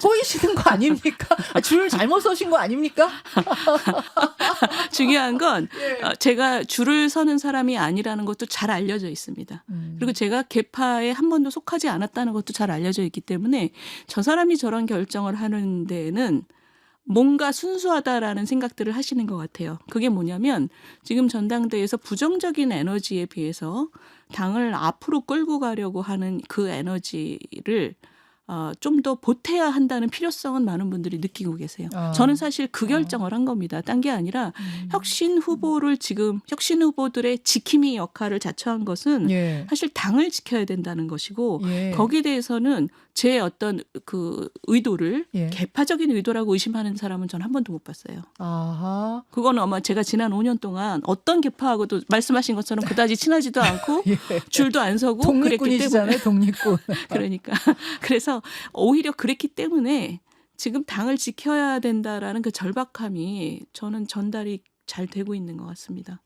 꼬이시는 거 아닙니까? 아, 줄 잘못 서신 거 아닙니까? 중요한 건 예. 어, 제가 줄을 서는 사람이 아니라는 것도 잘 알려져 있습니다. 음. 그리고 제가 개파에 한 번도 속하지 않았다는 것도 잘 알려져 있기 때문에 저 사람이 저런 결정을 하는 데는 뭔가 순수하다라는 생각들을 하시는 것 같아요. 그게 뭐냐면 지금 전당대회에서 부정적인 에너지에 비해서 당을 앞으로 끌고 가려고 하는 그 에너지를 어, 좀 더 보태야 한다는 필요성은 많은 분들이 느끼고 계세요. 아. 저는 사실 그 결정을 한 겁니다. 딴 게 아니라 음. 혁신 후보를 지금 혁신 후보들의 지킴이 역할을 자처한 것은 예. 사실 당을 지켜야 된다는 것이고 예. 거기에 대해서는 제 어떤 그 의도를 예. 개파적인 의도라고 의심하는 사람은 전 한 번도 못 봤어요. 아하. 그거는 아마 제가 지난 5년 동안 어떤 개파하고도 말씀하신 것처럼 그다지 친하지도 않고 예. 줄도 안 서고 독립군이시잖아요, 독립군. 그러니까 오히려 그랬기 때문에 지금 당을 지켜야 된다라는 그 절박함이 저는 전달이 잘 되고 있는 것 같습니다.